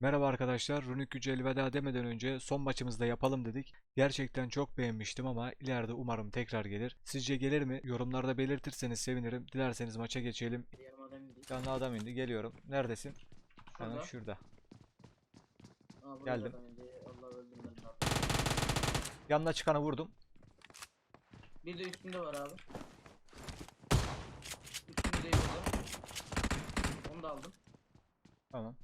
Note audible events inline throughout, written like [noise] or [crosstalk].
Merhaba arkadaşlar. Runik Gücü elveda demeden önce son maçımızda yapalım dedik. Gerçekten çok beğenmiştim ama ileride umarım tekrar gelir. Sizce gelir mi? Yorumlarda belirtirseniz sevinirim. Dilerseniz maça geçelim. İndi. Canlı adam indi. Geliyorum. Neredesin? Şurada. şurada. Aa, Geldim. Yanına çıkanı vurdum. Bir de üstünde var abi. Üstünde de burada. Onu da aldım. Tamam.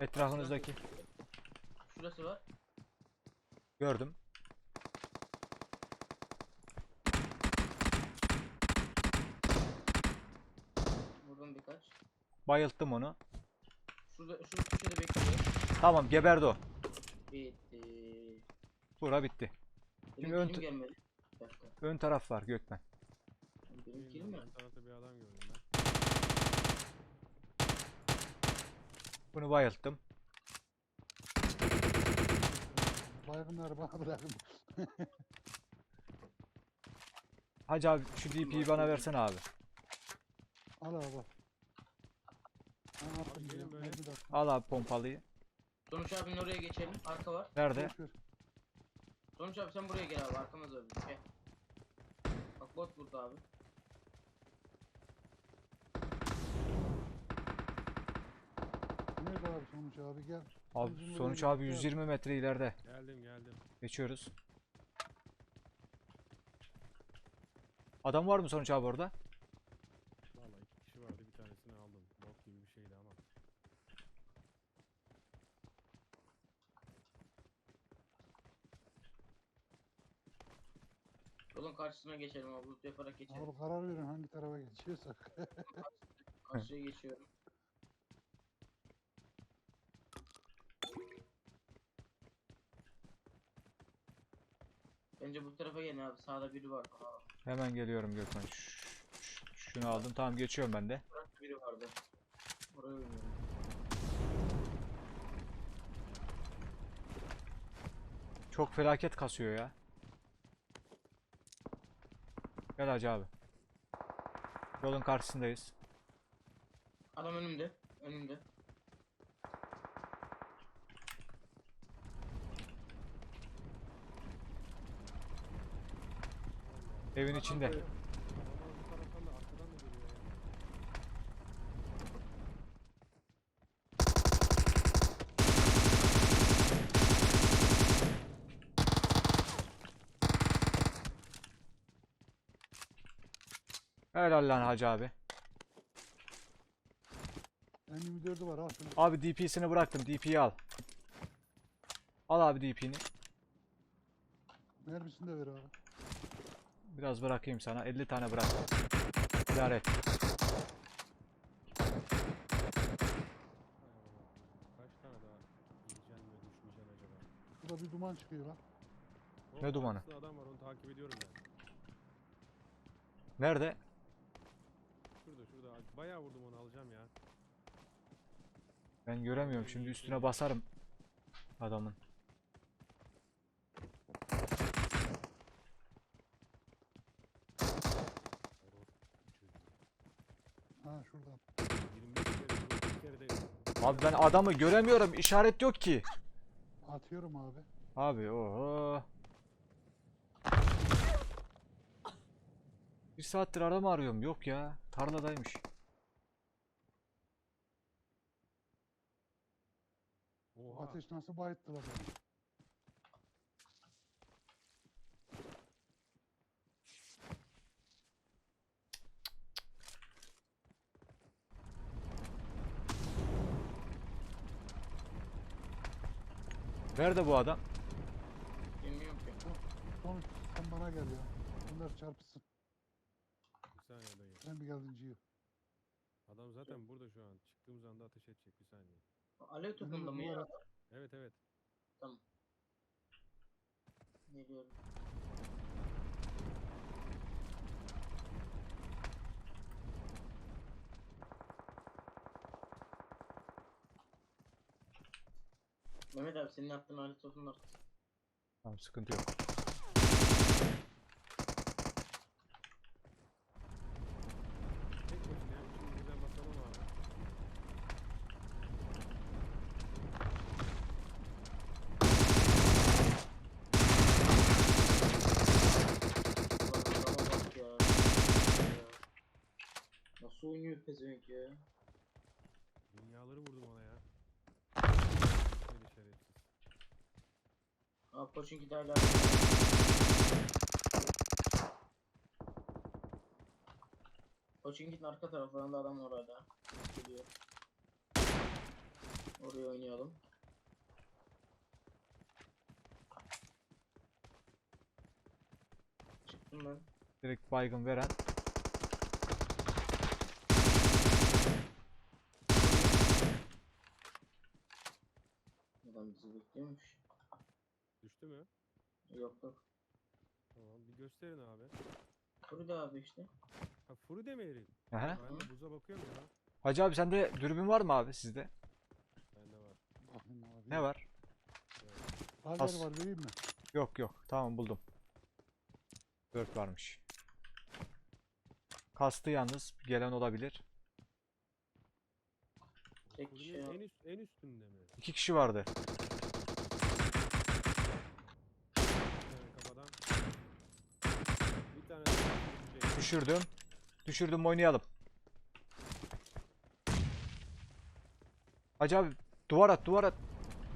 Etrafınızdaki. Şurası var. Gördüm. Vurdum birkaç. Bayılttım onu. Şurada şu köşede bekliyor. Tamam geberdi o. Bitti. Bura bitti. Benim ön kilim t- gelmedi. Bir dakika. Ön taraf var Gökmen. Benim kilim mi? Ben tarafta bir adam gördüm ben. Bunu bayılttım. Baygınları bana bırakın. Hacı abi şu DP'yi bana versene abi. Al abi. Gelin böyle. Al abi pompalıyı. Sonuç abinin oraya geçelim. Arka var. Nerede? Sonuç abi sen buraya gel abi. Arkamız var bizim. Gel. Bak bot burada abi. Nerede abi sonuç abi gel. Abi Bizim sonuç abi gel. 120 metre ileride. Geldim geldim. Geçiyoruz. Adam var mı sonuç abi orada? Vallahi iki kişi vardı bir tanesini aldım. Bot gibi bir şeydi ama. Yolun karşısına geçelim abi. Loot yaparak geçelim. Abi karar verin hangi tarafa geçiyorsak. Karşıya geçiyorum. Bence bu tarafa gelin abi. Sağda biri var. Aa, Hemen geliyorum Gökmen. Ş- ş- Şunu aldım. Tamam geçiyorum ben de. Burak'ta biri vardı. Oraya oynuyorum. Çok felaket kasıyor ya. Gel Hacı abi. Yolun karşısındayız. Adam önümde. Önümde. Evin içinde. Adamlar bu taraftan da arkadan da geliyor ya. Helal lan Hacı abi. M24'ü var al şunu. Abi DP'sini bıraktım. DP'yi al. Al abi DP'ni. Mermisini de ver abi. Biraz bırakayım sana. 50 tane bırak. İdare et. Kaç tane daha yiyeceksin ve düşmeyeceksin acaba? Burada bir duman çıkıyor lan. O Ne dumanı? arkasında adam var onu takip ediyorum ben. Nerede? Şurada şurada. Bayağı vurdum onu alacağım ya. Ben göremiyorum. Şimdi üstüne basarım. Adamın. Ha şuradan. 25 kere vurdum, bir kere de Abi ben adamı göremiyorum. İşaret yok ki. Atıyorum abi. Abi oho. Bir saattir adam arıyorum. Yok ya. Tarladaymış. Oha. ateş nasıl bayıttılar beni. Nerede bu adam? Bilmiyorum ki. Sonuç sen bana gel ya. Bunlar çarpışsın. Bir saniye dayı. Sen bir geldin Ciyo. Adam zaten burada şu an. Çıktığımız anda ateş edecek bir saniye. Alev topunda mı ya? Evet evet. Geliyorum. abi senin yaptığın alet olsun artık. Tamam sıkıntı yok. Nasıl oynuyor pezevenk ya? Dünyaları vurdu. Abi Koçinki de hala. Koçinki'nin arka taraflarında adam var hala. Geliyor. Oraya oynayalım. Çıktım ben. Direkt baygın veren. Adam bizi bekliyormuş. Düştü mü? Yok yok. Tamam bir gösterin abi. Burada abi işte. Ha furu demeyelim. Aha. Ben de buza bakıyorum ya. Hacı abi sende dürbün var mı abi sizde? Bende var. Bakayım abi. Ne var? Lazer As- var vereyim mi? Yok yok. Tamam buldum. 4 varmış. Kastı yalnız. Gelen olabilir. Tek Furunun kişi en, üst, en üstünde mi? İki kişi vardı. Bir tane kafadan. Bir tane daha düşecek. Düşürdüm. Düşürdüm oynayalım. Hacı abi duvar at duvar at.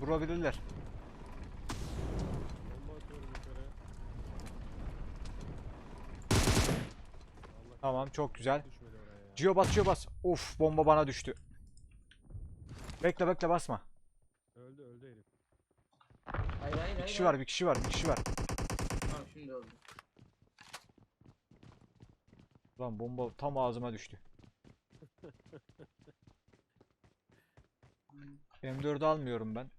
Vurabilirler. Tamam çok güzel. Cio bas Cio bas. Of bomba bana düştü. Bekle bekle basma. Öldü öldü herif. Hayır hayır Bir kişi var bir kişi var bir kişi var. Tamam şimdi oldu. Lan bomba tam ağzıma düştü. [laughs] M4'ü almıyorum ben.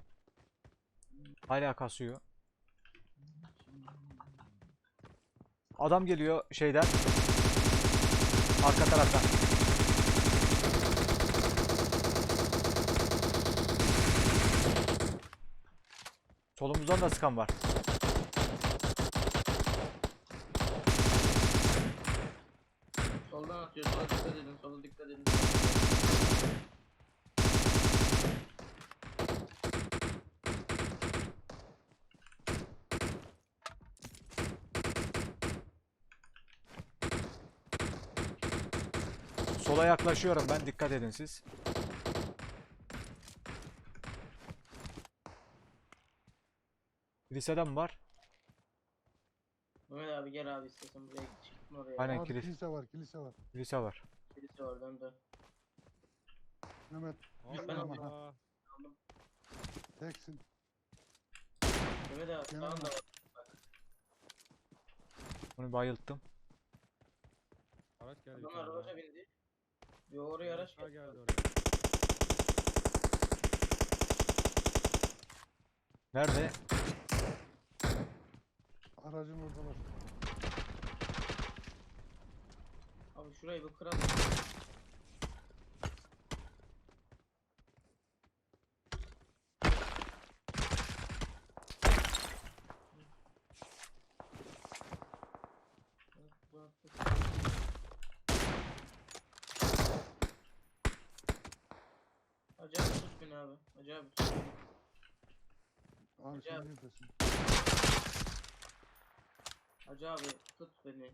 Hala kasıyor. Adam geliyor şeyden. Arka taraftan. Solumuzdan da sıkan var. Soldan atıyor. Sola dikkat edin. Sola dikkat edin. Sola yaklaşıyorum ben dikkat edin siz. Lisede mi var? Mehmet abi gel abi istersen buraya git. Çıktın oraya. Aynen. Abi kilis- kilise var kilise var. Lise var. Birisi var dön dön. Mehmet ben Allah. alayım. teksin. Mehmet abi Yanına sağında var. Onu bayılttım. Araç geldi. Adamlar daha. bindi. Bir oraya araç Daha geldi. geldi oraya. Nerede? Aracın oradalar. Abi şurayı bir kıralım. Acayip tut beni abi. Acayip tut beni. Abi Güzel. sen neredesin? Hacı abi tut beni.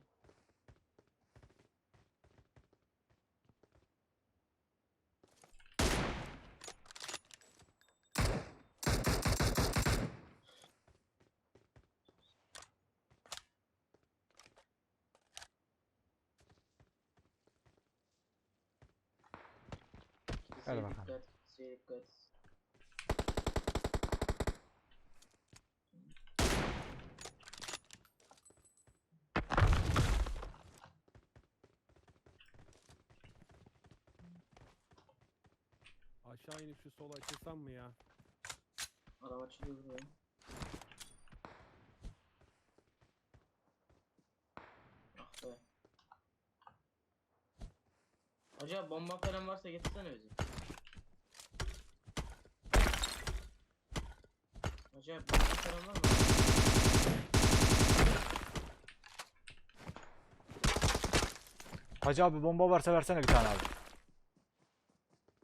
Hadi Kimseye bakalım. dikkat, kimseye dikkat. Aşağı inip şu sola açılsam mı ya? Adam açılıyor buraya. Ah be. Acaba bomba falan varsa getirsene bizi. Acaba bomba falan var mı? Hacı abi bomba varsa versene bir tane abi.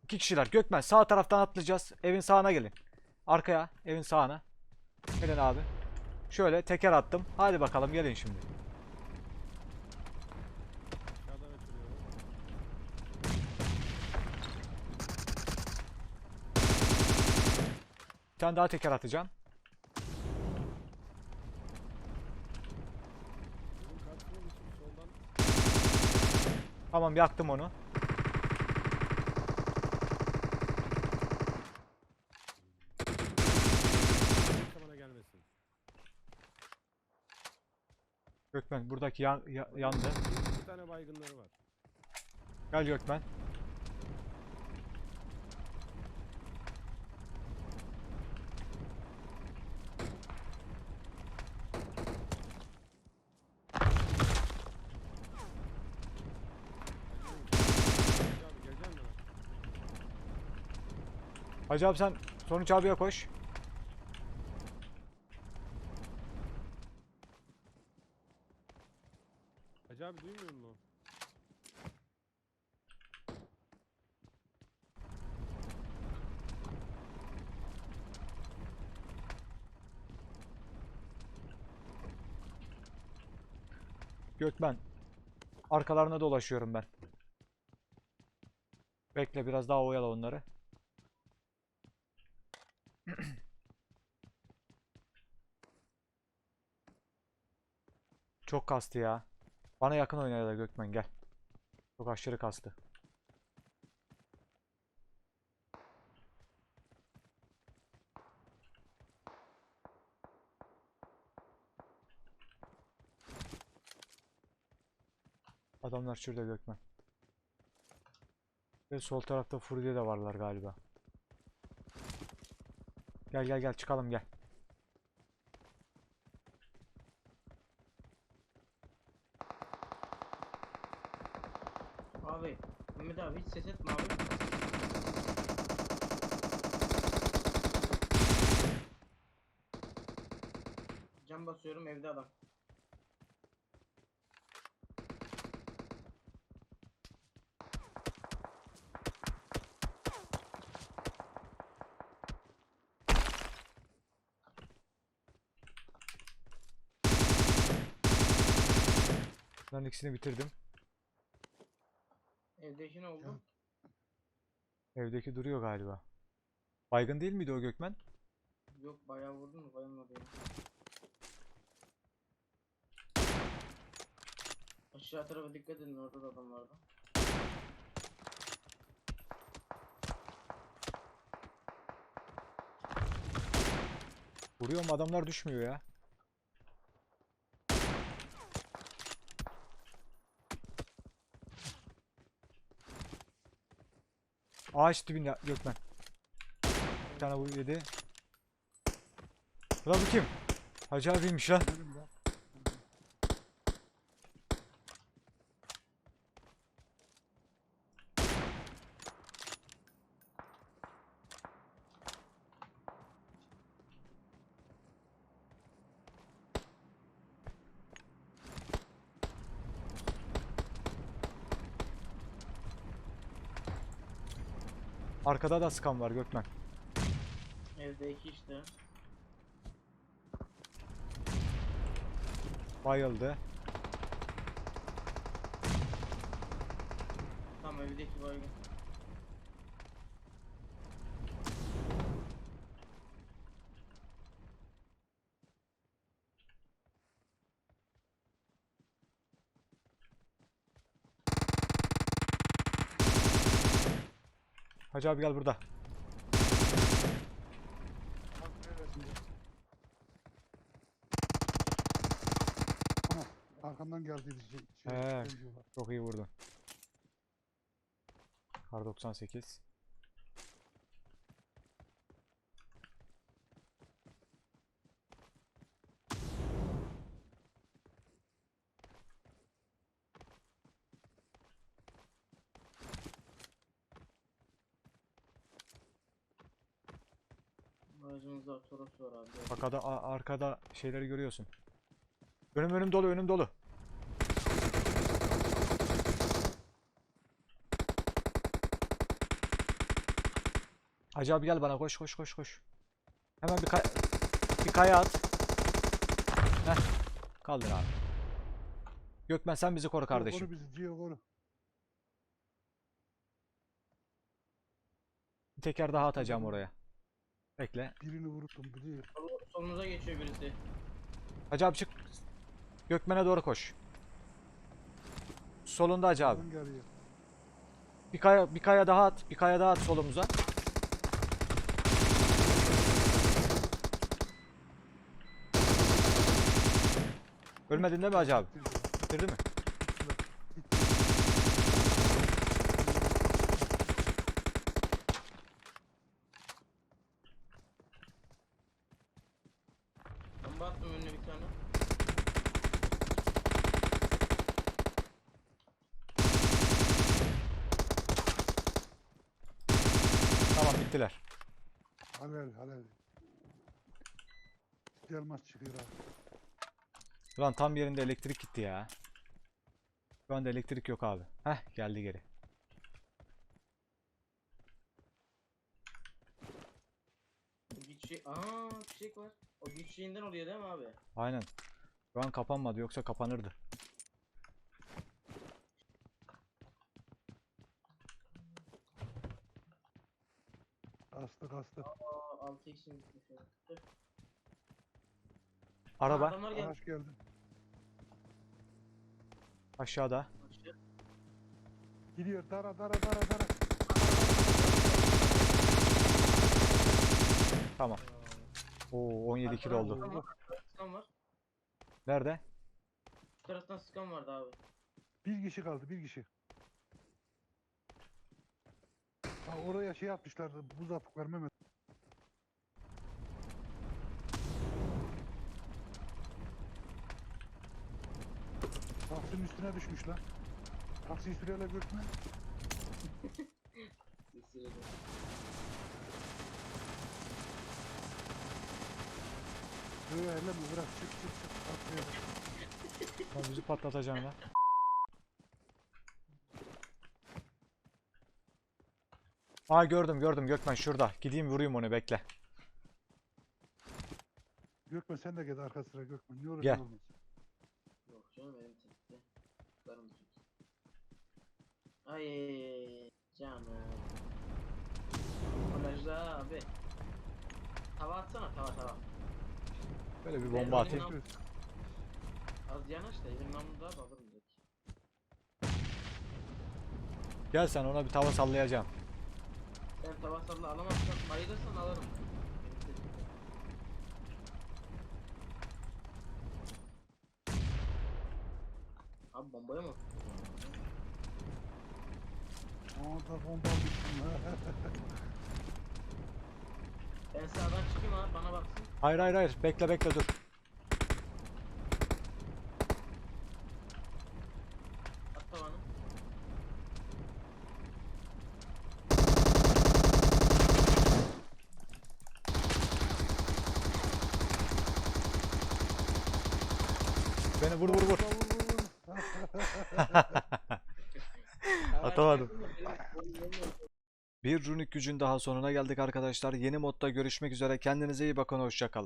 İki kişiler. Gökmen sağ taraftan atlayacağız. Evin sağına gelin. Arkaya. Evin sağına. Gelin abi. Şöyle teker attım. Hadi bakalım gelin şimdi. Bir daha teker atacağım. Tamam yaktım onu. Gökmen buradaki yan, ya- yandı. Bir tane baygınları var. Gel Gökmen. Abi? Hacı abi sen sonuç abiye koş. Hacı abi duymuyor musun? Gökmen. Arkalarına dolaşıyorum ben. Bekle biraz daha oyala onları. [clears throat] Çok kastı ya. Bana yakın oynaya da Gökmen gel. Çok aşırı kastı. Adamlar şurada Gökmen. Ve sol tarafta Furya de varlar galiba. Gel gel gel çıkalım gel. Abi. Mehmet abi hiç ses etme abi. Cam basıyorum evde adam. Ben ikisini bitirdim. Evdeki ne oldu? Evdeki duruyor galiba. Baygın değil miydi o Gökmen? Yok bayağı vurdun mu? Bayılmadı. Aşağı tarafa dikkat edin orada da adam vardı. Vuruyorum adamlar düşmüyor ya. Ağaç dibinde Gökmen. Bir tane bu yedi. Lan bu kim? Hacı abiymiş lan. Benim ya. Arkada da sıkan var Gökmen. Evde iki işte. Bayıldı. Tam evdeki baygın. Hacı abi gel burada. Ana, arkamdan geldi şey. şey He. benziyorlar. Çok iyi vurdun. Kar 98. Aracımızda Toros var abi. Bak ada- a- arkada şeyleri görüyorsun. Önüm önüm dolu önüm dolu. Hacı abi gel bana koş koş koş koş. Hemen bir, kay bir kaya at. Heh. Kaldır abi. Gökmen sen bizi koru kardeşim. Koru bizi Cio koru. Bir teker daha atacağım oraya. Bekle. Birini vurdum biliyor. Solunuza geçiyor birisi. Hacı abi çık. Gökmen'e doğru koş. Solunda Hacı abi. Bir kaya, bir kaya daha at. Bir kaya daha at solumuza. Ölmedin değil mi Hacı abi? Bitirdi mi? Bomba attım önüne bir tane. Tamam bittiler. Halel halel. Gelmez çıkıyor abi. Ulan tam yerinde elektrik gitti ya. Şu anda elektrik yok abi. Heh geldi geri. Bir kişi... Aa fişek var. O güç şeyinden oluyor değil mi abi? Aynen. Şu an kapanmadı yoksa kapanırdı. Kastı kastı. Aa 6x'in gitmiş. ya. Dur. Araba Adamlar geldi. Araç geldi. aşağıda. Aşağı. Gidiyor dara dara dara dara. Tamam. Oo 17 kilo oldu. Arkadan Sıkan var. Nerede? Şu taraftan sıkan vardı abi. Bir kişi kaldı bir kişi. Ha, oraya şey yapmışlardı buz atıklar Mehmet. Taksinin üstüne düşmüş lan. Taksiyi süreyle götme. Sesleri. [laughs] Böyle elleme bırak çık çık çık. Taksiye. Lan bizi patlatacaksın lan. Aa gördüm gördüm Gökmen şurada. Gideyim vurayım onu bekle. Gökmen sen de gel arka sıra Gökmen. Ne olur Gel. Yok canım benim tekte. Tutarım tut. Ay canım. Kolajda abi. Tava atsana tava tava. Böyle bir bomba atayım. oyunu- Az yanaş da elim namlu daha da alırım direkt. Gel sen ona bir tava sallayacağım. Sen tava salla alamazsan bayılırsan alırım. Abi bombaya mı? Aa da bomba. Ben sağdan çıkayım abi bana baksın. Hayır hayır hayır bekle bekle dur. Bir runik gücün daha sonuna geldik arkadaşlar. Yeni modda görüşmek üzere. Kendinize iyi bakın. Hoşçakalın.